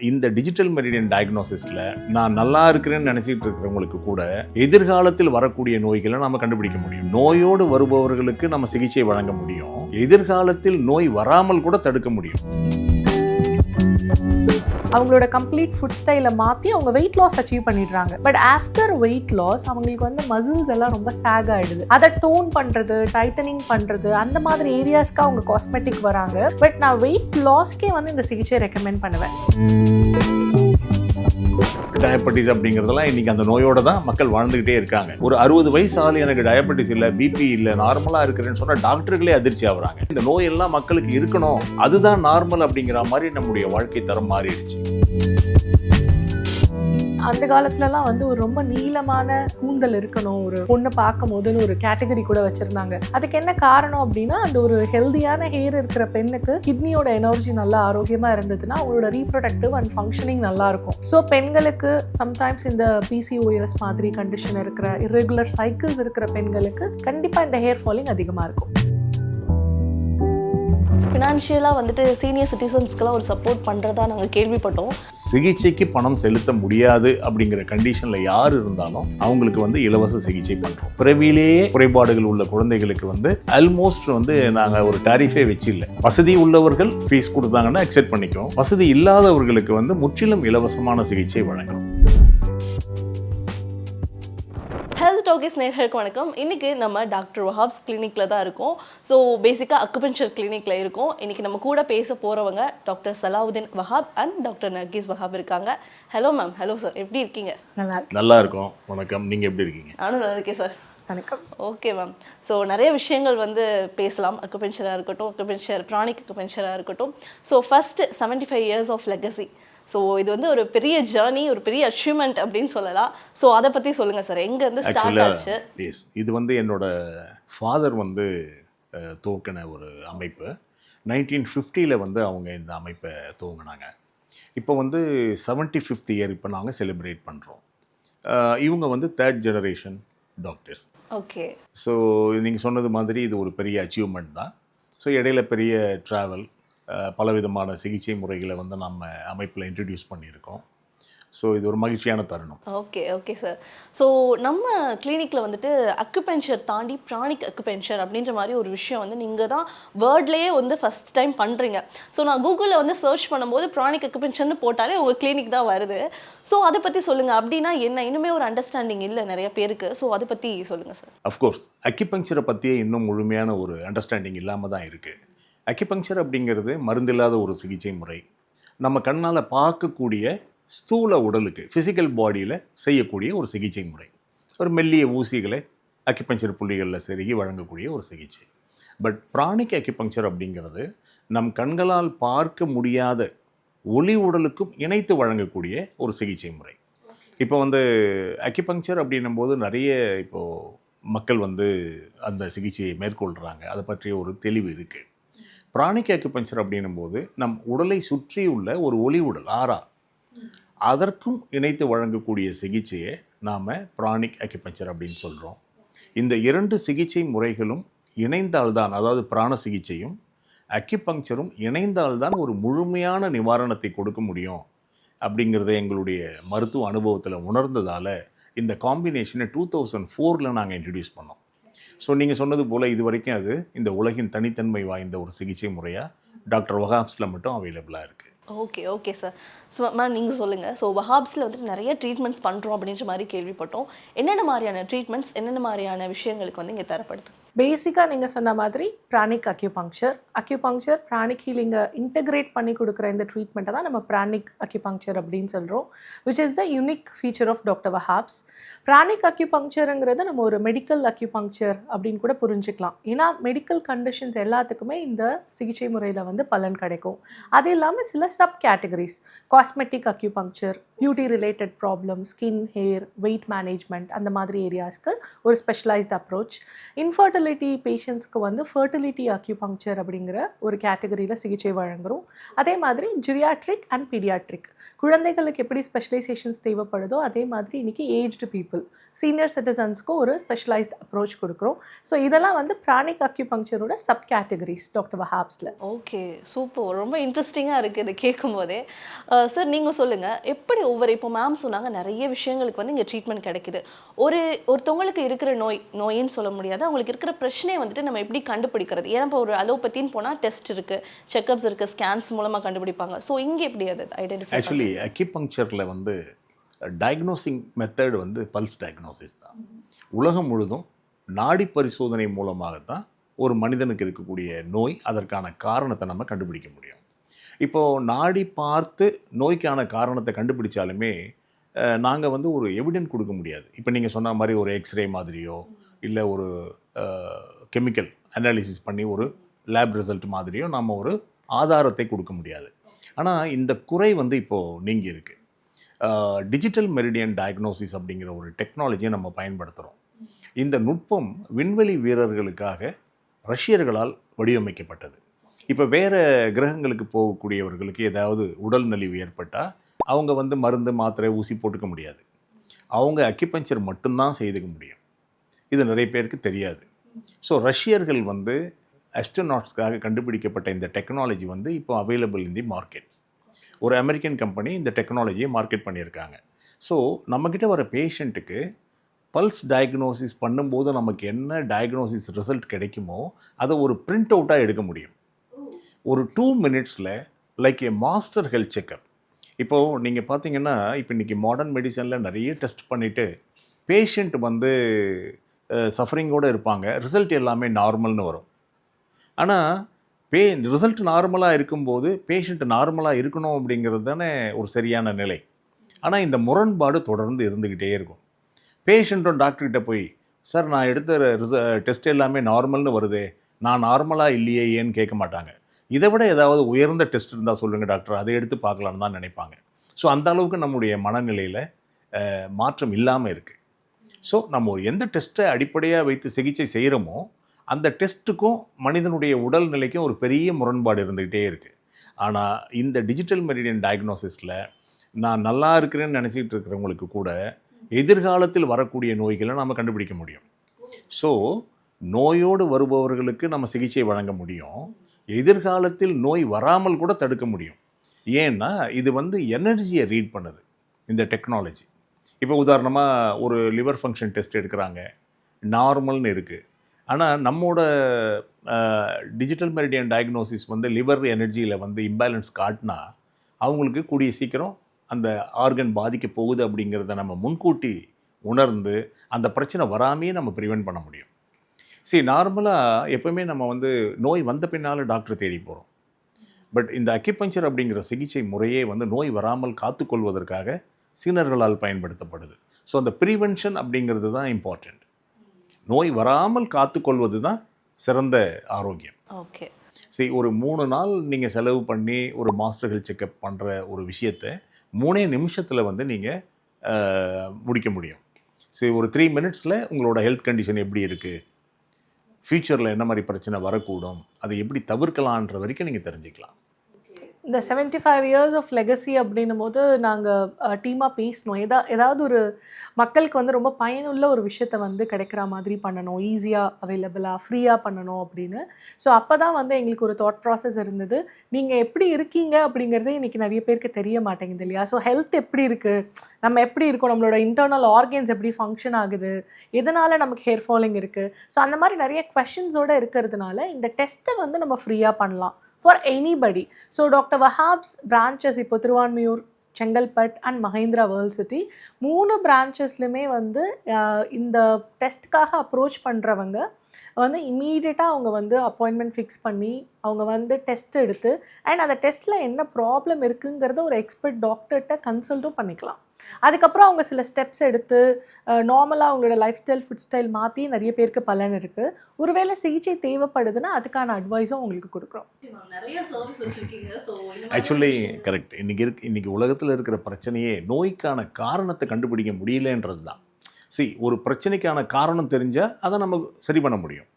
இந்த digital meridian டயக்னோசிஸ்ல நான் நல்லா இருக்கிறேன்னு நினைச்சிட்டு இருக்கிறவங்களுக்கு கூட எதிர்காலத்தில் வரக்கூடிய நோய்களை நம்ம கண்டுபிடிக்க முடியும். நோயோடு வருபவர்களுக்கு நம்ம சிகிச்சை வழங்க முடியும். எதிர்காலத்தில் நோய் வராமல் கூட தடுக்க முடியும். அவங்களோட கம்ப்ளீட் ஃபுட் ஸ்டைலை மாற்றி அவங்க வெயிட் லாஸ் அச்சீவ் பண்ணிடுறாங்க. பட் ஆஃப்டர் வெயிட் லாஸ் அவங்களுக்கு வந்து மசில்ஸ் எல்லாம் ரொம்ப சேக் ஆகிடுது அதை டோன் பண்ணுறது டைட்டனிங் பண்ணுறது அந்த மாதிரி ஏரியாஸ்க்கு அவங்க காஸ்மெட்டிக் வராங்க. பட் நான் வெயிட் லாஸ்க்கே வந்து இந்த சிகிச்சையை ரெக்கமெண்ட் பண்ணுவேன். டயபெட்டிஸ் அப்படிங்கிறதெல்லாம் இன்னைக்கு அந்த நோயோட தான் மக்கள் வாழ்ந்துகிட்டே இருக்காங்க. ஒரு அறுபது வயசு ஆள் எனக்கு டயபெட்டிஸ் இல்லை பிபி இல்லை நார்மலாக இருக்கிறேன்னு சொன்னால் டாக்டர்களே அதிர்ச்சி ஆகுறாங்க. இந்த நோயெல்லாம் மக்களுக்கு இருக்கணும். அதுதான் நார்மல் அப்படிங்கிற மாதிரி நம்முடைய வாழ்க்கை தரம் மாறிடுச்சு. அந்த காலத்துலலாம் வந்து ஒரு ரொம்ப நீளமான கூந்தல் இருக்கணும். ஒரு பொண்ணை பார்க்கும் போதுன்னு ஒரு கேட்டகரி கூட வச்சிருந்தாங்க. அதுக்கு என்ன காரணம் அப்படின்னா அந்த ஒரு ஹெல்தியான ஹேர் இருக்கிற பெண்ணுக்கு கிட்னியோட எனர்ஜி நல்லா ஆரோக்கியமா இருந்ததுன்னா அவங்களோட ரீப்ரொடக்டிவ் அண்ட் ஃபங்க்ஷனிங் நல்லா இருக்கும். ஸோ பெண்களுக்கு சம்டைம்ஸ் இந்த பிசிஓஎஸ் மாதிரி கண்டிஷன் இருக்கிற irregular சைக்கிள்ஸ் இருக்கிற பெண்களுக்கு கண்டிப்பாக இந்த ஹேர் ஃபாலிங் அதிகமாக இருக்கும். ஃபினான்ஷியலாக வந்துட்டு சீனியர் சிட்டிசன்ஸ்க்கெல்லாம் ஒரு சப்போர்ட் பண்ணுறதா நாங்கள் கேள்விப்பட்டோம். சிகிச்சைக்கு பணம் செலுத்த முடியாது அப்படிங்கிற கண்டிஷனில் யார் இருந்தாலும் அவங்களுக்கு வந்து இலவச சிகிச்சை பண்ணுறோம் பிறவியிலேயே குறைபாடுகள் உள்ள குழந்தைகளுக்கு வந்து ஆல்மோஸ்ட் வந்து நாங்கள் ஒரு டாரிஃபே வச்சு இல்லை வசதி உள்ளவர்கள் ஃபீஸ் கொடுத்தாங்கன்னா அக்செப்ட் பண்ணிக்கிறோம். வசதி இல்லாதவர்களுக்கு வந்து முற்றிலும் இலவசமான சிகிச்சை வழங்குறோம் டாக்கிஸ் நேர்களுக்கு வணக்கம். இன்னைக்கு நம்ம டாக்டர் வஹாப்ஸ் கிளினிக்ல தான் இருக்கோம். ஸோ பேசிக்காக அக்குபென்ச்சர் கிளினிக்ல இருக்கோம். இன்னைக்கு நம்ம கூட பேச போறவங்க doctor Salahuddin Wahab and doctor Nargis Wahab இருக்காங்க. ஹலோ மேம் ஹலோ சார் எப்படி இருக்கீங்க? நல்லா இருக்கு நல்லா இருக்கும். வணக்கம். நீங்க எப்படி இருக்கீங்க? நானும் நல்லா இருக்கேன் சார் வணக்கம். ஓகே மேம் ஸோ நிறைய விஷயங்கள் வந்து பேசலாம். அக்குபென்ச்சராக இருக்கட்டும் அக்குபென்ச்சர் ப்ரானிக் அக்குபென்ச்சராக இருக்கட்டும். So first seventy five years of legacy so இது வந்து ஒரு பெரிய ஜேர்னி ஒரு பெரிய அச்சீவ்மெண்ட் அப்படின்னு சொல்லலாம். ஸோ அதை பற்றி சொல்லுங்கள் சார் எங்கேருந்து ஸ்டார்ட் ஆச்சு? எஸ் இது வந்து என்னோட ஃபாதர் வந்து துவக்கின ஒரு அமைப்பு. நைன்டீன் ஃபிஃப்டியில் வந்து அவங்க இந்த அமைப்பை துவங்கினாங்க. இப்போ வந்து செவன்ட்டி ஃபிஃப்த் இயர் இப்போ நாங்கள் செலிப்ரேட் பண்ணுறோம் இவங்க வந்து third generation doctors okay so நீங்கள் சொன்னது மாதிரி இது ஒரு பெரிய அச்சீவ்மெண்ட் தான். ஸோ இடையில பெரிய ட்ராவல் பலவிதமான சிகிச்சை முறைகளை வந்து நம்ம அமைப்பில் இன்ட்ரடியூஸ் பண்ணியிருக்கோம். ஸோ இது ஒரு மகிழ்ச்சியான தருணம். ஓகே ஓகே சார் ஸோ நம்ம கிளினிக்கில் வந்துட்டு அக்குபென்ச்சர் தாண்டி ப்ரானிக் அக்குபென்ச்சர் அப்படின்ற மாதிரி ஒரு விஷயம் வந்து நீங்கள் தான் வேர்ட்லேயே வந்து ஃபஸ்ட் டைம் பண்ணுறீங்க ஸோ நான் கூகுளில் வந்து சர்ச் பண்ணும்போது ப்ரானிக் அக்குபென்ச்சர்னு போட்டாலே உங்கள் கிளினிக் தான் வருது. ஸோ அதை பற்றி சொல்லுங்கள் அப்படின்னா என்ன? இன்னுமே ஒரு அண்டர்ஸ்டாண்டிங் இல்லை நிறைய பேருக்கு. ஸோ அதை பற்றி சொல்லுங்கள் சார் அஃப்கோர்ஸ் அக்கிபங்க்சரை பற்றியே இன்னும் முழுமையான ஒரு அண்டர்ஸ்டாண்டிங் இல்லாமல் தான் இருக்குது அக்கிபங்க்சர் அப்படிங்கிறது மருந்தில்லாத ஒரு சிகிச்சை முறை. நம்ம கண்ணால் பார்க்கக்கூடிய ஸ்தூல உடலுக்கு ஃபிசிக்கல் பாடியில் செய்யக்கூடிய ஒரு சிகிச்சை முறை. ஒரு மெல்லிய ஊசிகளை அக்கிபங்க்சர் புள்ளிகளில் செருகி வழங்கக்கூடிய ஒரு சிகிச்சை. பட் பிராணிக் அக்கிபங்க்சர் அப்படிங்கிறது நம் கண்களால் பார்க்க முடியாத ஒளி உடலுக்கும் இணைத்து வழங்கக்கூடிய ஒரு சிகிச்சை முறை. இப்போ வந்து அக்கிபங்க்சர் அப்படின்னும் போது நிறைய இப்போது மக்கள் வந்து அந்த சிகிச்சையை மேற்கொள்கிறாங்க அதை பற்றிய ஒரு தெளிவு இருக்குது பிராணிக் அக்குபஞ்சர் அப்படின்னும் போது நம் உடலை சுற்றியுள்ள ஒரு ஒளி உடல் ஆறா அதற்கும் இணைத்து வழங்கக்கூடிய சிகிச்சையை நாம் பிராணிக் அக்குபஞ்சர் அப்படின்னு சொல்கிறோம் இந்த இரண்டு சிகிச்சை முறைகளும் இணைந்தால்தான் அதாவது பிராண சிகிச்சையும் அக்கிபங்க்சரும் இணைந்தால்தான் ஒரு முழுமையான நிவாரணத்தை கொடுக்க முடியும் அப்படிங்கிறத எங்களுடைய மருத்துவ அனுபவத்தில் உணர்ந்ததால் இந்த காம்பினேஷனை டூ தௌசண்ட் ஃபோரில் நாங்கள் இன்ட்ரடியூஸ் பண்ணோம். ஸோ நீங்கள் சொன்னது போல் இது வரைக்கும் அது இந்த உலகின் தனித்தன்மை வாய்ந்த ஒரு சிகிச்சை முறையாக டாக்டர் வகாப்ஸில் மட்டும் அவைலபிளாக இருக்குது okay okay sir so ma'am நீங்கள் சொல்லுங்கள் ஸோ வஹாப்ஸில் வந்துட்டு நிறைய ட்ரீட்மெண்ட்ஸ் பண்ணுறோம் அப்படின்ற மாதிரி கேள்விப்பட்டோம். என்னென்ன மாதிரியான ட்ரீட்மெண்ட்ஸ் என்னென்ன மாதிரியான விஷயங்களுக்கு வந்து இங்கே தரப்படுது? பேசிக்காக நீங்கள் சொன்ன மாதிரி பிராணிக் அக்யூபங்க்சர் அக்யூபங்க்சர் பிராணிக் ஹீலிங்கை இன்டகிரேட் பண்ணி கொடுக்குற இந்த ட்ரீட்மெண்ட்டை தான் நம்ம பிராணிக் அக்யூபங்க்சர் அப்படின்னு சொல்கிறோம் which is the unique feature of doctor Wahab's pranic அக்யூபங்க்சருங்கிறது நம்ம ஒரு மெடிக்கல் அக்யூபங்க்சர் அப்படின்னு கூட புரிஞ்சுக்கலாம். ஏன்னா மெடிக்கல் கண்டிஷன்ஸ் எல்லாத்துக்குமே இந்த சிகிச்சை முறையில் வந்து பலன் கிடைக்கும். அது இல்லாமல் சில sub categories cosmetic acupuncture beauty related problem skin hair weight management அந்த மாதிரி ஏரியாஸ்க்கு ஒரு ஸ்பெஷலைஸ்ட் அப்ரோச் இன்ஃபர்டிலிட்டி பேஷண்ட்ஸ்க்கு வந்து ஃபர்டிலிட்டி அக்யூபங்க்சர் அப்படிங்கிற ஒரு கேட்டகரியில் சிகிச்சை வழங்குறோம். அதே மாதிரி ஜிரியாட்ரிக் அண்ட் பீடியாட்ரிக் குழந்தைகளுக்கு எப்படி ஸ்பெஷலைசேஷன்ஸ் தேவைப்படுதோ அதே மாதிரி இன்னைக்கு ஏஜ்டு பீப்புள் சீனியர் சிட்டிசன்ஸ்க்கும் ஒரு ஸ்பெஷலைஸ்ட் அப்ரோச் கொடுக்குறோம். ஸோ இதெல்லாம் வந்து பிராணிக் அக்யூபங்க்சரோட சப் கேட்டகரிஸ் டாக்டர் வஹாப்ஸில் ஓகே சூப்பர் ரொம்ப இன்ட்ரெஸ்டிங்காக இருக்குது இதை கேட்கும் போதே சார் நீங்கள் சொல்லுங்கள் எப்படி ஒவ்வொரு இப்போ மேம் சொன்னாங்க நிறைய விஷயங்களுக்கு வந்து இங்கே ட்ரீட்மெண்ட் கிடைக்குது. ஒரு ஒருத்தவங்களுக்கு இருக்கிற நோய் நோயின்னு சொல்ல முடியாது. அவங்களுக்கு இருக்கிற பிரச்சனையை வந்துட்டு நம்ம எப்படி கண்டுபிடிக்கிறது? ஏன்னா இப்போ ஒரு அலோபத்தின்னு போனால் டெஸ்ட் இருக்குது செக்கப்ஸ் இருக்குது ஸ்கேன்ஸ் மூலமாக கண்டுபிடிப்பாங்க. ஸோ இங்கே எப்படி அது ஐடென்டிஃபை ஆக்சுவலி அக்கிபங்க்சரில் வந்து டயக்னோசிங் மெத்தட் வந்து பல்ஸ் டயக்னோசிஸ் தான். உலகம் முழுதும் நாடி பரிசோதனை மூலமாக தான் ஒரு மனிதனுக்கு இருக்கக்கூடிய நோய் அதற்கான காரணத்தை நம்ம கண்டுபிடிக்க முடியும். இப்போது நாடி பார்த்து நோய்க்கான காரணத்தை கண்டுபிடிச்சாலுமே நாங்கள் வந்து ஒரு எவிடென்ட் கொடுக்க முடியாது. இப்போ நீங்கள் சொன்ன மாதிரி ஒரு எக்ஸ்ரே மாதிரியோ இல்லை ஒரு கெமிக்கல் அனாலிசிஸ் பண்ணி ஒரு லேப் ரிசல்ட் மாதிரியோ நம்ம ஒரு ஆதாரத்தை கொடுக்க முடியாது. ஆனால் இந்த குறை வந்து இப்போது நீங்கி இருக்குது டிஜிட்டல் மெரிடியன் டயக்னோசிஸ் அப்படிங்கிற ஒரு டெக்னாலஜியை நம்ம பயன்படுத்துகிறோம் இந்த நுட்பம் விண்வெளி வீரர்களுக்காக ரஷ்யர்களால் வடிவமைக்கப்பட்டது. இப்போ வேறு கிரகங்களுக்கு போகக்கூடியவர்களுக்கு ஏதாவது உடல் நலிவு ஏற்பட்டால் அவங்க வந்து மருந்து மாத்திரை ஊசி போட்டுக்க முடியாது. அவங்க அக்கிபஞ்சர் மட்டும்தான் செய்துக்க முடியும். இது நிறைய பேருக்கு தெரியாது. ஸோ ரஷ்யர்கள் வந்து அஸ்ட்ரோநாட்ஸ்க்காக கண்டுபிடிக்கப்பட்ட இந்த டெக்னாலஜி வந்து இப்போ அவைலபிள் இன் தி மார்க்கெட் ஒரு அமெரிக்கன் கம்பெனி இந்த டெக்னாலஜியை மார்க்கெட் பண்ணியிருக்காங்க. ஸோ நம்மக்கிட்ட வர பேஷண்ட்டுக்கு பல்ஸ் டயக்னோசிஸ் பண்ணும்போது நமக்கு என்ன டயக்னோசிஸ் ரிசல்ட் கிடைக்குமோ அதை ஒரு பிரிண்ட் அவுட்டாக எடுக்க முடியும். ஒரு டூ மினிட்ஸில் like a master health checkup இப்போது நீங்கள் பார்த்தீங்கன்னா இப்போ இன்றைக்கி மாடர்ன் மெடிசனில் நிறைய டெஸ்ட் பண்ணிவிட்டு பேஷண்ட் வந்து சஃபரிங்கோடு இருப்பாங்க. ரிசல்ட் எல்லாமே நார்மல்னு வரும். ஆனால் பே ரிசல்ட் நார்மலாக இருக்கும்போது பேஷண்ட் நார்மலாக இருக்கணும் அப்படிங்கிறது தானே ஒரு சரியான நிலை. ஆனால் இந்த முரண்பாடு தொடர்ந்து இருந்துக்கிட்டே இருக்கும். பேஷண்ட்டும் டாக்டர்கிட்ட போய் சார் நான் எடுத்த ரிச டெஸ்ட் எல்லாமே நார்மல்னு வருதே. நான் நார்மலாக இல்லையே ஏன்னு கேட்க மாட்டாங்க. இதை விட ஏதாவது உயர்ந்த டெஸ்ட் இருந்தால் சொல்லுங்கள் டாக்டர் அதை எடுத்து பார்க்கலான்னு தான் நினைப்பாங்க. ஸோ அந்த அளவுக்கு நம்முடைய மனநிலையில் மாற்றம் இல்லாமல் இருக்குது ஸோ நம்ம எந்த டெஸ்ட்டை அடிப்படையாக வைத்து சிகிச்சை செய்கிறோமோ அந்த டெஸ்ட்டுக்கும் மனிதனுடைய உடல் நிலைக்கும் ஒரு பெரிய முரண்பாடு இருந்துக்கிட்டே இருக்குது ஆனால் இந்த டிஜிட்டல் மெரிடியன் டயக்னோசிஸில் நான் நல்லா இருக்கிறேன்னு நினச்சிக்கிட்டு இருக்கிறவங்களுக்கு கூட எதிர்காலத்தில் வரக்கூடிய நோய்களை நாம் கண்டுபிடிக்க முடியும். ஸோ நோயோடு வருபவர்களுக்கு நம்ம சிகிச்சை வழங்க முடியும். எதிர்காலத்தில் நோய் வராமல் கூட தடுக்க முடியும். ஏன்னா இது வந்து எனர்ஜியை ரீட் பண்ணுது இந்த டெக்னாலஜி இப்போ உதாரணமாக ஒரு லிவர் ஃபங்க்ஷன் டெஸ்ட் எடுக்கிறாங்க. நார்மல்னு இருக்குது ஆனால் நம்மோட டிஜிட்டல் மெரிடியன் டயக்னோசிஸ் வந்து லிவர் எனர்ஜியில் வந்து இம்பேலன்ஸ் காட்டினா அவங்களுக்கு கூடிய சீக்கிரம் அந்த ஆர்கன் பாதிக்க போகுது அப்படிங்கிறத நம்ம முன்கூட்டி உணர்ந்து அந்த பிரச்சனை வராமையே நம்ம ப்ரிவெண்ட் பண்ண முடியும். சரி நார்மலாக எப்போவுமே நம்ம வந்து நோய் வந்த பின்னால் டாக்டர் தேடி போகிறோம் பட் இந்த அக்கிபஞ்சர் அப்படிங்கிற சிகிச்சை முறையே வந்து நோய் வராமல் காத்துக்கொள்வதற்காக சீனர்களால் பயன்படுத்தப்படுது. ஸோ அந்த ப்ரிவென்ஷன் அப்படிங்கிறது தான் இம்பார்ட்டண்ட் நோய் வராமல் காத்துக்கொள்வது தான் சிறந்த ஆரோக்கியம். ஓகே சரி ஒரு மூணு நாள் நீங்கள் செலவு பண்ணி ஒரு மாஸ்டர் ஹெல்த் செக்கப் பண்ணுற ஒரு விஷயத்தை மூணே நிமிஷத்தில் வந்து நீங்கள் முடிக்க முடியும். சரி ஒரு த்ரீ மினிட்ஸில் உங்களோட ஹெல்த் கண்டிஷன் எப்படி இருக்குது ஃப்யூச்சரில் என்ன மாதிரி பிரச்சனை வரக்கூடும்? அதை எப்படி தவிர்க்கலான்ற வரைக்கும் நீங்கள் தெரிஞ்சுக்கலாம். இந்த seventy five years of legacy அப்படின்னும் போது நாங்கள் டீமாக பேசினோம். எதா ஏதாவது ஒரு மக்களுக்கு வந்து ரொம்ப பயனுள்ள ஒரு விஷயத்த வந்து கிடைக்கிற மாதிரி பண்ணணும். ஈஸியாக அவைலபிளாக ஃப்ரீயாக பண்ணணும் அப்படின்னு. ஸோ அப்போ தான் வந்து எங்களுக்கு ஒரு தாட் ப்ராசஸ் இருந்தது. நீங்கள் எப்படி இருக்கீங்க அப்படிங்கிறதே இன்றைக்கி நிறைய பேருக்கு தெரிய மாட்டேங்குது இல்லையா? ஸோ ஹெல்த் எப்படி இருக்குது நம்ம எப்படி இருக்கோம்? நம்மளோட இன்டர்னல் ஆர்கன்ஸ் எப்படி ஃபங்க்ஷன் ஆகுது? எதனால் நமக்கு ஹேர் ஃபாலிங் இருக்குது ஸோ அந்த மாதிரி நிறைய கொஷின்ஸோடு இருக்கிறதுனால இந்த டெஸ்ட்டை வந்து நம்ம ஃப்ரீயாக பண்ணலாம். For anybody so doctor Wahab's branches இப்போ Thiruvanmiyur Chengalpet and Mahindra world city மூணு பிரான்ச்சஸ்லையுமே வந்து இந்த டெஸ்ட்காக அப்ரோச் பண்ணுறவங்க வந்து இம்மீடியட்டாக அவங்க வந்து அப்பாயின்மெண்ட் ஃபிக்ஸ் பண்ணி அவங்க வந்து டெஸ்ட் எடுத்து அண்ட் அந்த டெஸ்ட்டில் என்ன ப்ராப்ளம் இருக்குங்கிறத ஒரு எக்ஸ்பர்ட் டாக்டர்கிட்ட கன்சல்ட்டும் பண்ணிக்கலாம். அதுக்கப்புறம் அவங்க சில ஸ்டெப்ஸ் எடுத்து நார்மலாக அவங்களோட லைஃப் ஸ்டைல் ஃபுட் ஸ்டைல் மாற்றி நிறைய பேருக்கு பலன் இருக்குது ஒருவேளை சிகிச்சை தேவைப்படுதுன்னா அதுக்கான அட்வைஸும் உங்களுக்கு கொடுக்குறோம். ஆக்சுவலி கரெக்ட் இன்னைக்கு இருக்கு இன்னைக்கு உலகத்தில் இருக்கிற பிரச்சனையே நோய்க்கான காரணத்தை கண்டுபிடிக்க முடியலன்றது தான். See ஒரு பிரச்சனைக்கான காரணம் தெரிஞ்சால் அதை நம்ம சரி பண்ண முடியும்.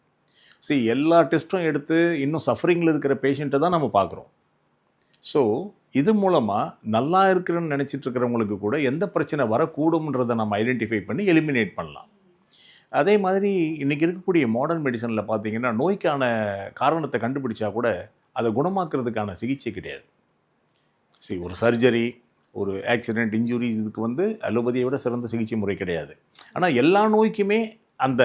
See எல்லா டெஸ்ட்டும் எடுத்து இன்னும் சஃபரிங்கில் இருக்கிற பேஷண்ட்டை தான் நம்ம பார்க்குறோம். ஸோ இது மூலமாக நல்லா இருக்கிறேன்னு நினச்சிட்டு இருக்கிறவங்களுக்கு கூட எந்த பிரச்சனை வரக்கூடும்ன்றதை நம்ம ஐடென்டிஃபை பண்ணி எலிமினேட் பண்ணலாம். அதே மாதிரி இன்றைக்கி இருக்கக்கூடிய மாடர்ன் மெடிசனில் பார்த்தீங்கன்னா நோய்க்கான காரணத்தை கண்டுபிடிச்சா கூட அதை குணமாக்குறதுக்கான சிகிச்சை கிடையாது. சரி ஒரு சர்ஜரி ஒரு ஆக்சிடெண்ட் இன்ஜுரிஸ் இதுக்கு வந்து அலோபதியை விட சிறந்த சிகிச்சை முறை கிடையாது. ஆனால் எல்லா நோய்க்குமே அந்த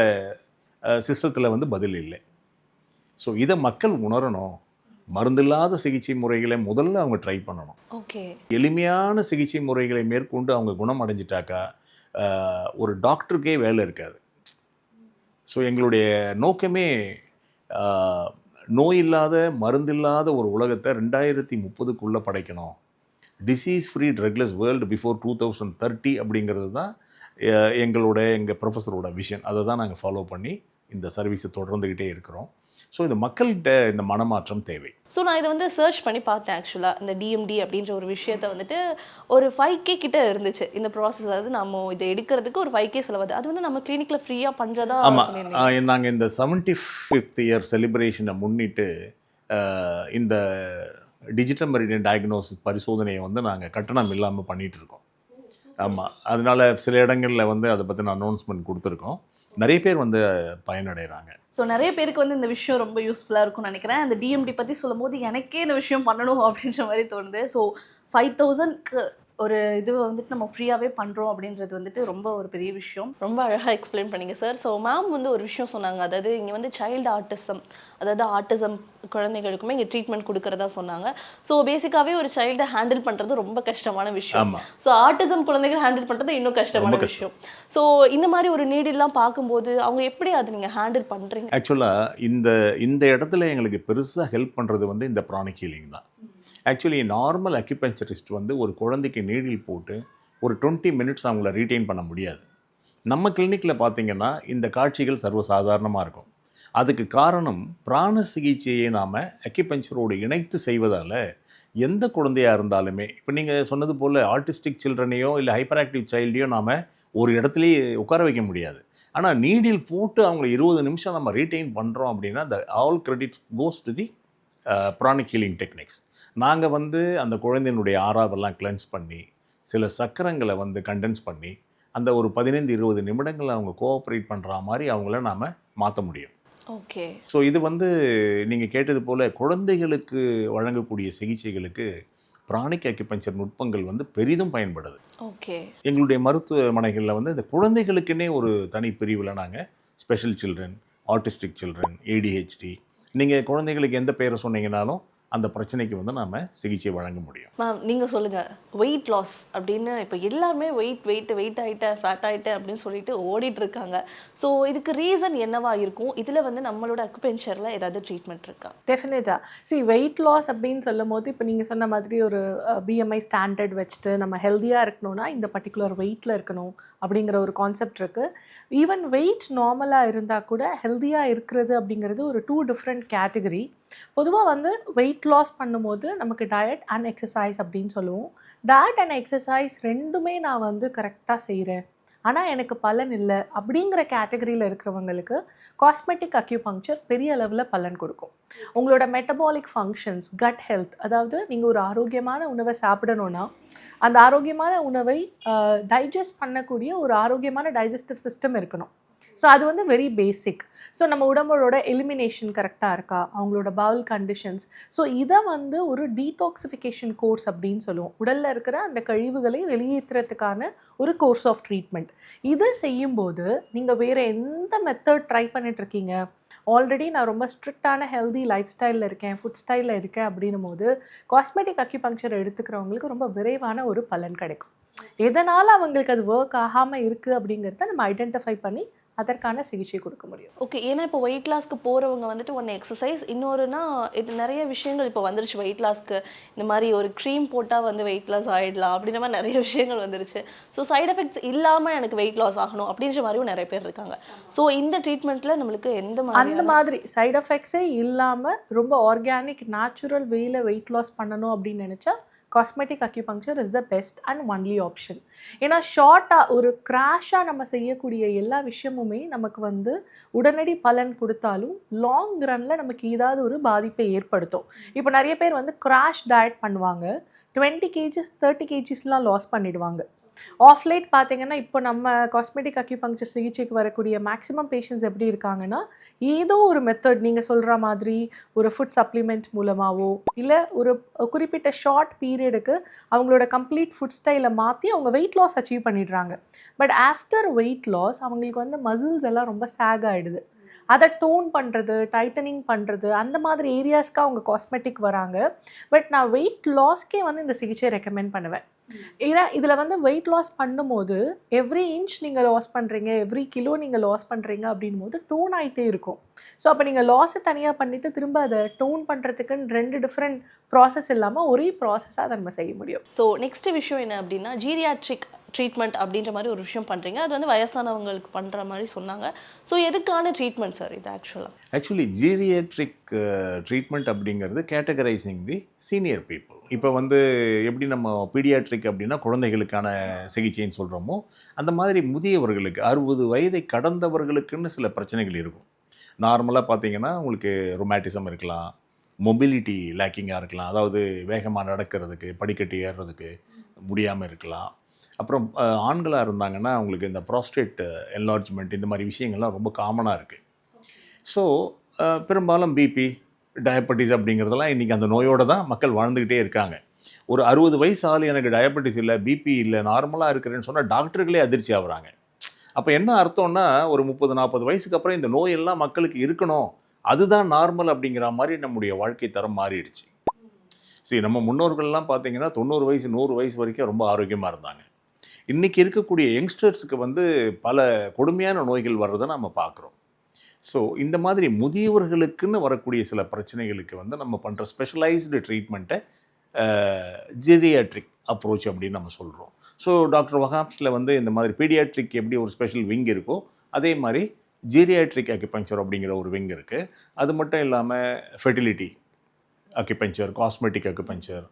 சிஸ்டத்தில் வந்து பதில் இல்லை. ஸோ இதை மக்கள் உணரணும். மருந்தில்லாத சிகிச்சை முறைகளை முதல்ல அவங்க ட்ரை பண்ணணும். ஓகே எளிமையான சிகிச்சை முறைகளை மேற்கொண்டு அவங்க குணம் அடைஞ்சிட்டாக்கா ஒரு டாக்டருக்கே வேலை இருக்காது. ஸோ எங்களுடைய நோக்கமே நோய் இல்லாத மருந்தில்லாத ஒரு உலகத்தை ரெண்டாயிரத்தி முப்பதுக்குள்ளே படைக்கணும். Disease free drugless world before two thousand thirty அப்படிங்கிறது தான் எங்களோட எங்கள் ப்ரொஃபஸரோட விஷன் அதை தான் நாங்கள் ஃபாலோ பண்ணி இந்த சர்வீஸை தொடர்ந்துக்கிட்டே இருக்கிறோம். ஸோ இந்த மக்கள்கிட்ட இந்த மனமாற்றம் தேவை. ஸோ நான் இதை வந்து சர்ச் பண்ணி பார்த்தேன் ஆக்சுவலாக இந்த டிஎம்டி அப்படின்ற ஒரு விஷயத்த வந்துட்டு ஒரு ஃபைவ் கே கிட்ட இருந்துச்சு. இந்த ப்ராசஸ் அதாவது நம்ம இதை எடுக்கிறதுக்கு ஒரு ஃபைவ் கே செலவாது அது வந்து நம்ம கிளினிக்கில் ஃப்ரீயாக பண்ணுறதா ஆமாம் நாங்கள் இந்த செவன்டி ஃபிஃப்த் இயர் செலிப்ரேஷனை முன்னிட்டு இந்த டிஜிட்டல் மெரிடியன் டயக்னோசிஸ் பரிசோதனையை வந்து நாங்கள் கட்டணம் இல்லாமல் பண்ணிட்டு இருக்கோம். ஆமாம் அதனால சில இடங்களில் வந்து அதை பற்றின அனௌன்ஸ்மெண்ட் கொடுத்துருக்கோம். நிறைய பேர் வந்து பயனடைகிறாங்க ஸோ நிறைய பேருக்கு வந்து இந்த விஷயம் ரொம்ப யூஸ்ஃபுல்லாக இருக்கும்னு நினைக்கிறேன். அந்த டிஎம்டி பற்றி சொல்லும்போது எனக்கே இந்த விஷயம் பண்ணணும் அப்படின்ற மாதிரி தோணுது. ஸோ ஃபைவ் தௌசண்ட்க்கு ஒரு இது வந்துட்டு நம்ம ஃப்ரீயாகவே பண்ணுறோம் அப்படின்றது வந்துட்டு ரொம்ப ஒரு பெரிய விஷயம். ரொம்ப அழகாக எக்ஸ்பிளைன் பண்ணீங்க சார் ஸோ மேம் வந்து ஒரு விஷயம் சொன்னாங்க. அதாவது இங்கே வந்து சைல்டு ஆர்டிசம் அதாவது ஆர்டிசம் குழந்தைகளுக்குமே இங்கே ட்ரீட்மெண்ட் கொடுக்கறதா சொன்னாங்க. ஸோ பேசிக்காகவே ஒரு சைல்டை ஹேண்டில் பண்ணுறது ரொம்ப கஷ்டமான விஷயம். ஸோ ஆர்டிசம் குழந்தைகள் ஹேண்டில் பண்ணுறது இன்னும் கஷ்டமான விஷயம். ஸோ இந்த மாதிரி ஒரு நீடெல்லாம் பார்க்கும்போது அவங்க எப்படி அதை நீங்கள் ஹேண்டில் பண்ணுறீங்க ஆக்சுவலாக இந்த இந்த இடத்துல எங்களுக்கு பெருசாக ஹெல்ப் பண்ணுறது வந்து இந்த ப்ரானிக் ஹீலிங் தான். ஆக்சுவலி நார்மல் அக்யூபஞ்சரிஸ்ட் வந்து ஒரு குழந்தைக்கு நீடில் போட்டு ஒரு டுவெண்ட்டி மினிட்ஸ் அவங்கள ரீட்டைன் பண்ண முடியாது. நம்ம கிளினிக்கில் பார்த்தீங்கன்னா இந்த காட்சிகள் சர்வசாதாரணமாக இருக்கும். அதுக்கு காரணம் பிராண சிகிச்சையை நாம் அக்யூபஞ்சரோடு இணைத்து செய்வதால் எந்த குழந்தையாக இருந்தாலுமே இப்போ நீங்கள் சொன்னது போல் ஆர்டிஸ்டிக் சில்ட்ரனையோ இல்லை ஹைப்பர் ஆக்டிவ் சைல்டையோ நாம் ஒரு இடத்துலையே உட்கார வைக்க முடியாது. ஆனால் நீடில் போட்டு அவங்கள இருபது நிமிஷம் நம்ம ரீட்டைன் பண்ணுறோம் அப்படின்னா the all credits goes to the pranic healing techniques நாங்கள் வந்து அந்த குழந்தையினுடைய ஆறாவெல்லாம் கிளென்ஸ் பண்ணி சில சக்கரங்களை வந்து கண்டென்ஸ் பண்ணி அந்த ஒரு பதினைந்து இருபது நிமிடங்கள் அவங்க கோஆப்ரேட் பண்ணுற மாதிரி அவங்கள நாம் மாற்ற முடியும். ஓகே ஸோ இது வந்து நீங்கள் கேட்டது போல் குழந்தைகளுக்கு வழங்கக்கூடிய சிகிச்சைகளுக்கு பிராணிக் அக்யூபஞ்சர் நுட்பங்கள் வந்து பெரிதும் பயன்படுது. ஓகே எங்களுடைய மருத்துவமனைகளில் வந்து இந்த குழந்தைகளுக்குன்னே ஒரு தனி பிரிவில் நாங்கள் special children autistic children ADHD நீங்கள் குழந்தைகளுக்கு எந்த பேரை சொன்னீங்கனாலும் அந்த பிரச்சனைக்கு வந்து நாம் சிகிச்சை வழங்க முடியும். மேம் நீங்கள் சொல்லுங்கள் வெயிட் லாஸ் அப்படின்னு இப்போ எல்லாருமே வெயிட் வெயிட் வெயிட் ஆகிட்டேன் ஃபேட் ஆகிட்டேன் அப்படின்னு சொல்லிட்டு ஓடிட்டு இருக்காங்க ஸோ இதுக்கு ரீசன் என்னவா இருக்கும்? இதில் வந்து நம்மளோட அக்குபென்ச்சரில் ஏதாவது ட்ரீட்மெண்ட் இருக்கா? டெஃபினட்டாக சி வெயிட் லாஸ் அப்படின்னு சொல்லும் போது இப்போ நீங்கள் சொன்ன மாதிரி ஒரு பிஎம்ஐ ஸ்டாண்டர்ட் வச்சுட்டு நம்ம ஹெல்த்தியாக இருக்கணும்னா இந்த பர்டிகுலர் வெயிட்டில் இருக்கணும். அப்படிங்கிற ஒரு கான்செப்ட் இருக்குது ஈவன் வெயிட் நார்மலாக இருந்தால் கூட ஹெல்த்தியாக இருக்கிறது அப்படிங்கிறது ஒரு டூ டிஃப்ரெண்ட் கேட்டகரி பொதுவாக வந்து வெயிட் லாஸ் பண்ணும்போது நமக்கு டயட் அண்ட் எக்ஸசைஸ் அப்படின்னு சொல்லுவோம். டயட் அண்ட் எக்ஸசைஸ் ரெண்டுமே நான் வந்து கரெக்டாக செய்கிறேன் ஆனால் எனக்கு பலன் இல்லை அப்படிங்கிற கேட்டகரியில் இருக்கிறவங்களுக்கு காஸ்மெட்டிக் அக்யூபங்க்சர் பெரிய அளவில் பலன் கொடுக்கும். உங்களோட மெட்டபாலிக் ஃபங்க்ஷன்ஸ் கட் ஹெல்த் அதாவது நீங்கள் ஒரு ஆரோக்கியமான உணவை சாப்பிடணும்னா அந்த ஆரோக்கியமான உணவை டைஜஸ்ட் பண்ணக்கூடிய ஒரு ஆரோக்கியமான டைஜஸ்டிவ் சிஸ்டம் இருக்கணும். ஸோ அது வந்து வெரி பேசிக் ஸோ நம்ம உடம்போட எலிமினேஷன் கரெக்டாக இருக்கா? அவங்களோட பவுல் கண்டிஷன்ஸ் ஸோ இதை வந்து ஒரு டீடாக்சிஃபிகேஷன் கோர்ஸ் அப்படின்னு சொல்லுவோம். உடலில் இருக்கிற அந்த கழிவுகளை வெளியேற்றுறதுக்கான ஒரு கோர்ஸ் ஆஃப் ட்ரீட்மெண்ட் இதை செய்யும்போது நீங்கள் வேறு எந்த மெத்தட் ட்ரை பண்ணிட்டுருக்கீங்க ஆல்ரெடி நான் ரொம்ப ஸ்ட்ரிக்டான ஹெல்தி லைஃப் ஸ்டைலில் இருக்கேன் ஃபுட் ஸ்டைலில் இருக்கேன் அப்படின்னும் போது காஸ்மெட்டிக் அக்யூபங்க்சர் எடுத்துக்கிறவங்களுக்கு ரொம்ப விரைவான ஒரு பலன் கிடைக்கும். எதனால் அவங்களுக்கு அது ஒர்க் ஆகாமல் இருக்குது அப்படிங்கிறத நம்ம ஐடென்டிஃபை பண்ணி அதற்கான சிகிச்சை கொடுக்க முடியும். ஓகே ஏன்னா இப்போ வெயிட் லாஸ்க்கு போகிறவங்க வந்துட்டு ஒன்று எக்ஸசைஸ் இன்னொருனா இது நிறைய விஷயங்கள் இப்போ வந்துருச்சு வெயிட் லாஸ்க்கு இந்த மாதிரி ஒரு க்ரீம் போட்டால் வந்து வெயிட் லாஸ் ஆகிடலாம் அப்படின்ற மாதிரி நிறைய விஷயங்கள் வந்துருச்சு. ஸோ சைடு எஃபெக்ட்ஸ் இல்லாமல் எனக்கு வெயிட் லாஸ் ஆகணும் அப்படின்ற மாதிரியும் நிறைய பேர் இருக்காங்க. ஸோ இந்த ட்ரீட்மெண்ட்டில் நம்மளுக்கு எந்த மாதிரி அந்த மாதிரி சைடு எஃபெக்ட்ஸே இல்லாமல் ரொம்ப ஆர்கானிக் நேச்சுரல் வேல வெயிட் லாஸ் பண்ணணும் அப்படின்னு நினச்சா cosmetic acupuncture is the best and only option ஏன்னா ஷார்ட்டாக ஒரு க்ராஷாக நம்ம செய்யக்கூடிய எல்லா விஷயமுமே நமக்கு வந்து உடனடி பலன் கொடுத்தாலும் லாங் ரனில் நமக்கு ஏதாவது ஒரு பாதிப்பை ஏற்படுத்தும். இப்போ நிறைய பேர் வந்து க்ராஷ் டயட் பண்ணுவாங்க. டுவெண்ட்டி கேஜிஸ் தேர்ட்டி கேஜிஸ்லாம் லாஸ் பண்ணிடுவாங்க. ஆஃப் லைட் பார்த்தீங்கன்னா இப்போ நம்ம காஸ்மெட்டிக் அக்யூபங்க்சர் சிகிச்சைக்கு வரக்கூடிய மேக்ஸிமம் பேஷண்ட்ஸ் எப்படி இருக்காங்கன்னா ஏதோ ஒரு மெத்தட் நீங்கள் சொல்கிற மாதிரி ஒரு ஃபுட் சப்ளிமெண்ட் மூலமாகவோ இல்லை ஒரு குறிப்பிட்ட ஷார்ட் பீரியடுக்கு அவங்களோட கம்ப்ளீட் ஃபுட் ஸ்டைலை மாற்றி அவங்க வெயிட் லாஸ் அச்சீவ் பண்ணிடுறாங்க. பட் ஆஃப்டர் வெயிட் லாஸ் அவங்களுக்கு வந்து மசில்ஸ் எல்லாம் ரொம்ப சேக் ஆகிடுது அதை டோன் பண்ணுறது டைட்டனிங் பண்ணுறது அந்த மாதிரி ஏரியாஸ்க்கு அவங்க காஸ்மெட்டிக் வராங்க. பட் நான் வெயிட் லாஸ்க்கே வந்து இந்த சிகிச்சை ரெக்கமெண்ட் பண்ணுவேன். ஏன்னா இதில் வந்து வெயிட் லாஸ் பண்ணும்போது எவ்ரி இன்ச் நீங்கள் லாஸ் பண்ணுறீங்க எவ்ரி கிலோ நீங்கள் லாஸ் பண்ணுறீங்க அப்படின் போது டோன் ஆகிட்டே இருக்கும். ஸோ அப்போ நீங்கள் லாஸை தனியாக பண்ணிவிட்டு திரும்ப அதை டோன் பண்ணுறதுக்குன்னு ரெண்டு டிஃப்ரெண்ட் ப்ராசஸ் இல்லாமல் ஒரே ப்ராசஸாக அதை நம்ம செய்ய முடியும். ஸோ நெக்ஸ்ட் விஷயம் என்ன அப்படின்னா ஜீரியாட்ரிக் ட்ரீட்மெண்ட் அப்படின்ற மாதிரி ஒரு விஷயம் பண்ணுறீங்க அது வந்து வயசானவங்களுக்கு பண்ணுற மாதிரி சொன்னாங்க. ஸோ எதுக்கான ட்ரீட்மெண்ட் சார் இது ஆக்சுவலாக ஆக்சுவலி ஜீரியட்ரிக் ட்ரீட்மெண்ட் அப்படிங்கிறது கேட்டகரைசிங் தி சீனியர் பீப்புள் இப்போ வந்து எப்படி நம்ம பீடியாட்ரிக் அப்படின்னா குழந்தைகளுக்கான சிகிச்சைன்னு சொல்கிறோமோ அந்த மாதிரி முதியவர்களுக்கு அறுபது வயதை கடந்தவர்களுக்குன்னு சில பிரச்சனைகள் இருக்கும். நார்மலாக பார்த்தீங்கன்னா உங்களுக்கு ரொமாட்டிசம் இருக்கலாம் மொபிலிட்டி லேக்கிங்காக இருக்கலாம். அதாவது வேகமாக நடக்கிறதுக்கு படிக்கட்டு ஏறுறதுக்கு முடியாமல் இருக்கலாம். அப்புறம் ஆண்களாக இருந்தாங்கன்னா அவங்களுக்கு இந்த ப்ராஸ்டேட் என்லார்ஜ்மெண்ட் இந்த மாதிரி விஷயங்கள்லாம் ரொம்ப காமனாக இருக்குது ஸோ பெரும்பாலும் பிபி டயபெட்டிஸ் அப்படிங்கிறதெல்லாம் இன்றைக்கி அந்த நோயோடு தான் மக்கள் வாழ்ந்துக்கிட்டே இருக்காங்க. ஒரு அறுபது வயசு ஆள் எனக்கு டயபெட்டிஸ் இல்லை பிபி இல்லை நார்மலாக இருக்கிறேன்னு சொன்னால் டாக்டர்களே அதிர்ச்சி ஆகுறாங்க. அப்போ என்ன அர்த்தம்னா ஒரு முப்பது நாற்பது வயசுக்கு அப்புறம் இந்த நோயெல்லாம் மக்களுக்கு இருக்கணும். அதுதான் நார்மல் அப்படிங்கிற மாதிரி நம்முடைய வாழ்க்கை தரம் மாறிடுச்சு. சரி நம்ம முன்னோர்கள்லாம் பார்த்தீங்கன்னா தொண்ணூறு வயசு நூறு வயசு வரைக்கும் ரொம்ப ஆரோக்கியமாக இருந்தாங்க. இன்றைக்கி இருக்கக்கூடிய யங்ஸ்டர்ஸுக்கு வந்து பல கொடுமையான நோய்கள் வர்றதை நம்ம பார்க்குறோம். ஸோ இந்த மாதிரி முதியவர்களுக்குன்னு வரக்கூடிய சில பிரச்சனைகளுக்கு வந்து நம்ம பண்ணுற ஸ்பெஷலைஸ்டு ட்ரீட்மெண்ட்டை ஜெரியாட்ரிக் அப்ரோச் அப்படின்னு நம்ம சொல்கிறோம் ஸோ டாக்டர் வகாப்ஸில் வந்து இந்த மாதிரி பீடியாட்ரிக் எப்படி ஒரு ஸ்பெஷல் விங் இருக்கோ அதே மாதிரி ஜீரியாட்ரிக் அக்யூபஞ்சர் அப்படிங்கிற ஒரு விங் இருக்குது அது மட்டும் இல்லாமல் ஃபெர்டிலிட்டி அக்யூபஞ்சர் காஸ்மெட்டிக் அக்யூபஞ்சர்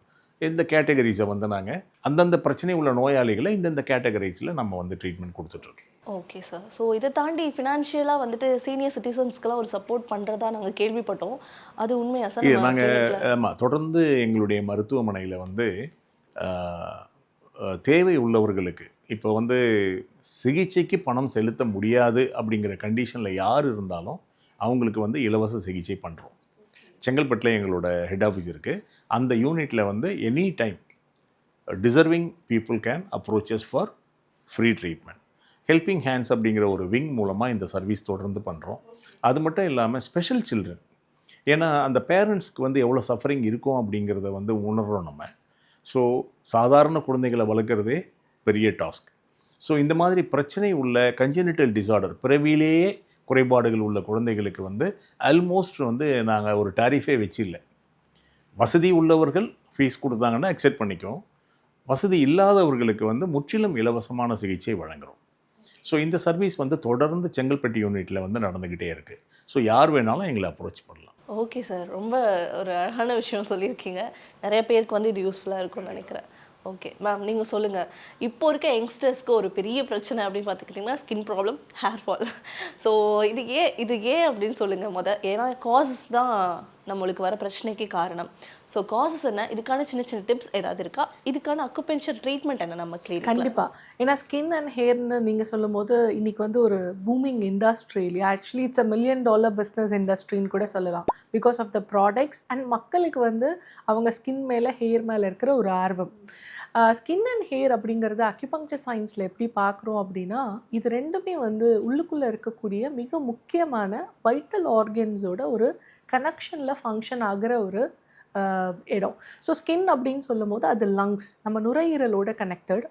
இந்த கேட்டகரிஸை வந்து நாங்கள் அந்தந்த பிரச்சனை உள்ள நோயாளிகளை இந்தந்த கேட்டகரிஸில் நம்ம வந்து ட்ரீட்மெண்ட் கொடுத்துட்ருக்கோம். ஓகே சார் ஸோ இதை தாண்டி ஃபினான்ஷியலாக வந்துட்டு சீனியர் சிட்டிசன்ஸ்க்கெல்லாம் ஒரு சப்போர்ட் பண்ணுறதா நாங்கள் கேள்விப்பட்டோம். அது உண்மையா சார் நாங்கள்? ஆமாம் தொடர்ந்து எங்களுடைய மருத்துவமனையில் வந்து தேவை உள்ளவர்களுக்கு இப்போ வந்து சிகிச்சைக்கு பணம் செலுத்த முடியாது அப்படிங்கிற கண்டிஷனில் யார் இருந்தாலும் அவங்களுக்கு வந்து இலவச சிகிச்சை பண்ணுறோம் செங்கல்பட்டில் எங்களோட ஹெட் ஆஃபீஸ் இருக்குது அந்த யூனிட்டில் வந்து any time deserving people can approaches for free treatment helping hands அப்படிங்கிற ஒரு விங் மூலமாக இந்த சர்வீஸ் தொடர்ந்து பண்ணுறோம் அது மட்டும் இல்லாமல் ஸ்பெஷல் சில்ட்ரன் ஏன்னா அந்த பேரண்ட்ஸ்க்கு வந்து எவ்வளோ சஃபரிங் இருக்கும் அப்படிங்கிறத வந்து உணர்றோம் நம்ம. ஸோ சாதாரண குழந்தைகளை வளர்க்குறதே பெரிய டாஸ்க் ஸோ இந்த மாதிரி பிரச்சனை உள்ள கஞ்சனிட்டல் டிசார்டர் பிறவியிலேயே குறைபாடுகள் உள்ள குழந்தைகளுக்கு வந்து ஆல்மோஸ்ட் வந்து நாங்கள் ஒரு டாரிஃபே வச்சில்ல. வசதி உள்ளவர்கள் ஃபீஸ் கொடுத்தாங்கன்னா அக்செப்ட் பண்ணிக்குவோம். வசதி இல்லாதவர்களுக்கு வந்து முற்றிலும் இலவசமான சிகிச்சை வழங்குகிறோம் ஸோ இந்த சர்வீஸ் வந்து தொடர்ந்து செங்கல்பட்டு யூனிட்டில் வந்து நடந்துக்கிட்டே இருக்குது ஸோ யார் வேணாலும் எங்களை அப்ரோச் பண்ணலாம். ஓகே சார் ரொம்ப ஒரு அழகான விஷயம் சொல்லியிருக்கீங்க. நிறைய பேருக்கு வந்து இது யூஸ்ஃபுல்லாக இருக்கும்னு நினைக்கிறேன். ஓகே மேம் நீங்கள் சொல்லுங்கள் இப்போ இருக்க யங்ஸ்டர்ஸ்க்கு ஒரு பெரிய பிரச்சனை அப்படின்னு பார்த்துக்கிட்டிங்கன்னா skin problem hair fall so இது ஏன் இது ஏன் அப்படின்னு சொல்லுங்கள் முத. ஏன்னா காசஸ் தான் நம்மளுக்கு வர பிரச்சனைக்கு காரணம். ஸோ காசஸ் என்ன? இதுக்கான சின்ன சின்ன டிப்ஸ் ஏதாவது இருக்கா? இதுக்கான அக்குபென்ஷர் ட்ரீட்மெண்ட் என்ன நம்ம கிளினிக் கண்டிப்பா. ஏன்னா ஸ்கின் அண்ட் ஹேர்னு நீங்க சொல்லும் போது இன்னைக்கு வந்து ஒரு பூமிங் இண்டஸ்ட்ரி இல்லையா? Actually it's a million dollar business இண்டஸ்ட்ரின்னு கூட சொல்லலாம். Because of the products and மக்களுக்கு வந்து அவங்க ஸ்கின் மேலே ஹேர் மேலே இருக்கிற ஒரு ஆர்வம். ஸ்கின் அண்ட் ஹேர் அப்படிங்கிறது அக்யூபங்க்சர் சயின்ஸில் எப்படி பார்க்குறோம் அப்படின்னா இது ரெண்டுமே வந்து உள்ளுக்குள்ளே இருக்கக்கூடிய மிக முக்கியமான வைட்டல் ஆர்கன்ஸோட ஒரு கனெக்ஷனில் ஃபங்க்ஷன் ஆகிற ஒரு இடம். ஸோ ஸ்கின் அப்படின்னு சொல்லும் போது அது லங்ஸ் நம்ம நுரையீரலோட கனெக்டட்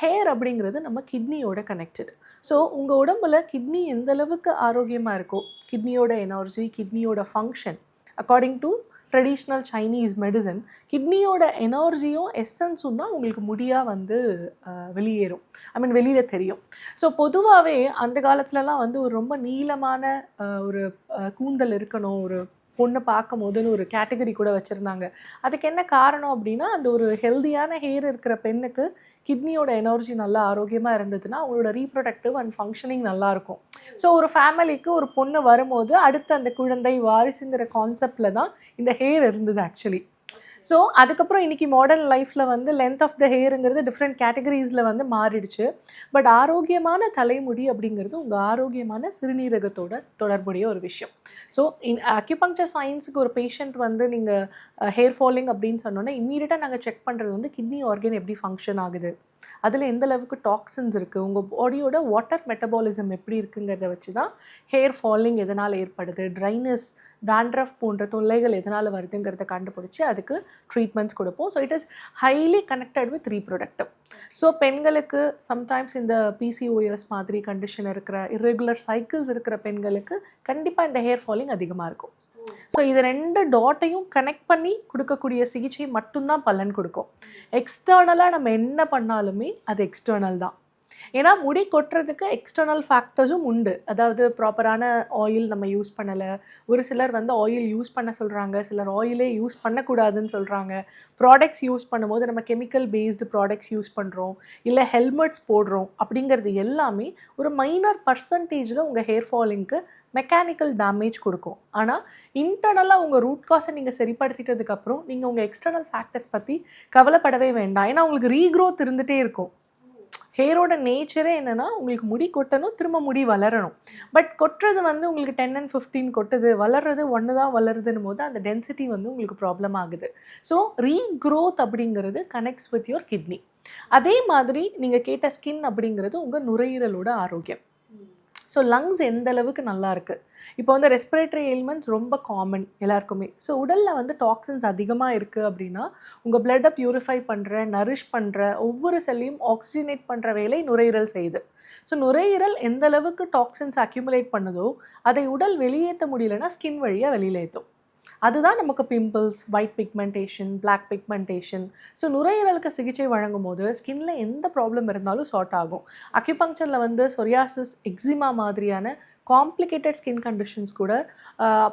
ஹேர் அப்படிங்கிறது நம்ம கிட்னியோட கனெக்டட் ஸோ உங்கள் உடம்புல கிட்னி எந்த அளவுக்கு ஆரோக்கியமாக இருக்கோ கிட்னியோட energy கிட்னியோட function according to traditional Chinese medicine கிட்னியோட எனர்ஜியும் எசன்ஸும் தான் உங்களுக்கு முடியாக வந்து வெளியேறும். ஐ மீன் வெளியில் தெரியும். ஸோ பொதுவாகவே அந்த காலத்துலலாம் வந்து ஒரு ரொம்ப நீளமான ஒரு கூந்தல் இருக்கணும் ஒரு பொண்ணை பார்க்கும் போதுன்னு ஒரு கேட்டகரி கூட வச்சுருந்தாங்க. அதுக்கு என்ன காரணம் அப்படின்னா அந்த ஒரு ஹெல்தியான ஹேர் இருக்கிற பெண்ணுக்கு கிட்னியோட எனர்ஜி நல்லா ஆரோக்கியமாக இருந்ததுன்னா அவங்களோட ரீப்ரொடக்டிவ் அண்ட் ஃபங்க்ஷனிங் நல்லாயிருக்கும் ஸோ ஒரு ஃபேமிலிக்கு ஒரு பொண்ணு வரும்போது அடுத்த அந்த குழந்தை வாரிசுங்கிற கான்செப்டில் தான் இந்த ஹேர் இருந்தது ஆக்சுவலி ஸோ அதுக்கப்புறம் இன்னைக்கு மாடர்ன் லைஃப்பில் வந்து லென்த் ஆஃப் த ஹேருங்கிறது டிஃப்ரெண்ட் கேட்டகரிஸில் வந்து மாறிடுச்சு. பட் ஆரோக்கியமான தலைமுடி அப்படிங்கிறது உங்கள் ஆரோக்கியமான சிறுநீரகத்தோட தொடர்புடைய ஒரு விஷயம். ஸோ இன் அக்யூபங்க்சர் சயின்ஸுக்கு ஒரு பேஷண்ட் வந்து நீங்கள் ஹேர் ஃபாலிங் அப்படின்னு சொன்னோன்னா இம்மீடியட்டாக நாங்கள் செக் பண்ணுறது வந்து கிட்னி ஆர்கன் எப்படி ஃபங்க்ஷன் ஆகுது? அதில் எந்த அளவுக்கு டாக்ஸின்ஸ் இருக்குது உங்கள் பாடியோட வாட்டர் மெட்டபாலிசம் எப்படி இருக்குங்கிறத வச்சு தான் ஹேர் ஃபாலிங் எதனால் ஏற்படுது ட்ரைனஸ் டேண்ட்ரஃப் போன்ற தொல்லைகள் எதனால் வருதுங்கிறத கண்டுபிடிச்சி அதுக்கு ட்ரீட்மெண்ட்ஸ் கொடுப்போம். So it is highly connected with reproductive so பெண்களுக்கு சம்டைம்ஸ் இந்த பிசிஓஎஸ் மாதிரி கண்டிஷன் இருக்கிற irregular சைக்கிள்ஸ் இருக்கிற பெண்களுக்கு கண்டிப்பாக இந்த ஹேர் ஃபாலிங் அதிகமாக இருக்கும். ஸோ இது ரெண்டு டாட்டையும் கனெக்ட் பண்ணி கொடுக்கக்கூடிய சிகிச்சை மட்டும்தான் பலன் கொடுக்கும். எக்ஸ்டர்னலாக நம்ம என்ன பண்ணாலுமே அது எக்ஸ்டர்னல் தான். ஏன்னா முடி கொட்டுறதுக்கு எக்ஸ்டர்னல் ஃபேக்டர்ஸும் உண்டு. அதாவது ப்ராப்பரான ஆயில் நம்ம யூஸ் பண்ணலை. ஒரு சிலர் வந்து ஆயில் யூஸ் பண்ண சொல்கிறாங்க சிலர் ஆயிலே யூஸ் பண்ணக்கூடாதுன்னு சொல்கிறாங்க ப்ராடக்ட்ஸ் யூஸ் பண்ணும்போது நம்ம கெமிக்கல் பேஸ்டு ப்ராடக்ட்ஸ் யூஸ் பண்ணுறோம் இல்லை ஹெல்மெட்ஸ் போடுறோம். அப்படிங்கிறது எல்லாமே ஒரு மைனர் பர்சன்டேஜில் உங்கள் ஹேர் ஃபாலிங்க்கு மெக்கானிக்கல் டேமேஜ் கொடுக்கும். ஆனால் இன்டர்னலாக உங்கள் ரூட் காஸை நீங்கள் சரிப்படுத்திட்டதுக்கப்புறம் நீங்கள் உங்கள் எக்ஸ்டர்னல் ஃபேக்டர்ஸ் பற்றி கவலைப்படவே வேண்டாம். ஏன்னா உங்களுக்கு ரீக்ரோத் இருந்துகிட்டே இருக்கும். ஹேரோட நேச்சரே என்னென்னா உங்களுக்கு முடி கொட்டணும் திரும்ப முடி வளரணும். பட் கொட்டுறது வந்து உங்களுக்கு டென் அண்ட் ஃபிஃப்டீன் கொட்டுது. வளர்றது ஒன்று தான் வளருதுன்னு போது அந்த டென்சிட்டி வந்து உங்களுக்கு ப்ராப்ளம் ஆகுது. ஸோ ரீக்ரோத் அப்படிங்கிறது கனெக்ட்ஸ் வித் யுவர் கிட்னி அதே மாதிரி நீங்கள் கேட்ட ஸ்கின் அப்படிங்கிறது உங்கள் நுரையீரலோட ஆரோக்கியம். ஸோ லங்ஸ் எந்த அளவுக்கு நல்லா இருக்குது இப்போ வந்து ரெஸ்பிரேட்டரி எலிமெண்ட்ஸ் ரொம்ப காமன் எல்லாருக்குமே. ஸோ உடலில் வந்து டாக்ஸின்ஸ் அதிகமாக இருக்குது அப்படின்னா உங்கள் பிளட்டை ப்யூரிஃபை பண்ணுற நரிஷ் பண்ணுற ஒவ்வொரு செல்லையும் ஆக்சிஜனேட் பண்ணுற வேலை நுரையீரல் செய்யுது. ஸோ நுரையீரல் எந்த அளவுக்கு டாக்ஸின்ஸ் அக்யூமுலேட் பண்ணுதோ அதை உடல் வெளியேற்ற முடியலன்னா ஸ்கின் வழியாக வெளியில் ஏற்றும் அதுதான் நமக்கு pimples white pigmentation black pigmentation so நுரையீரலுக்கு சிகிச்சை வழங்கும் போது ஸ்கின்ல எந்த ப்ராப்ளம் இருந்தாலும் சார்ட் ஆகும். அக்யூபங்க்சரில் வந்து சொரியாசிஸ் எக்ஸிமா மாதிரியான காம்ப்ளிகேட்டட் ஸ்கின் கண்டிஷன்ஸ் கூட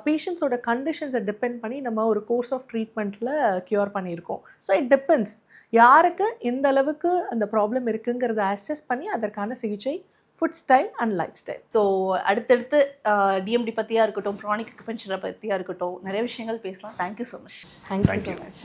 பேஷண்ட்ஸோட கண்டிஷன்ஸை டிபெண்ட் பண்ணி நம்ம ஒரு கோர்ஸ் ஆஃப் ட்ரீட்மெண்ட்டில் க்யூர் பண்ணியிருக்கோம். ஸோ இட் டிபெண்ட்ஸ் யாருக்கு எந்த அளவுக்கு அந்த ப்ராப்ளம் இருக்குங்கிறத அசஸ் பண்ணி அதற்கான சிகிச்சை food style and life style so அடுத்தடுத்து டிஎம்டி பற்றியாக இருக்கட்டும் ப்ரானிக் அக்குபென்ஷரை பற்றியாக இருக்கட்டும் நிறைய விஷயங்கள் பேசலாம். Thank you so much thank you Thank so. Much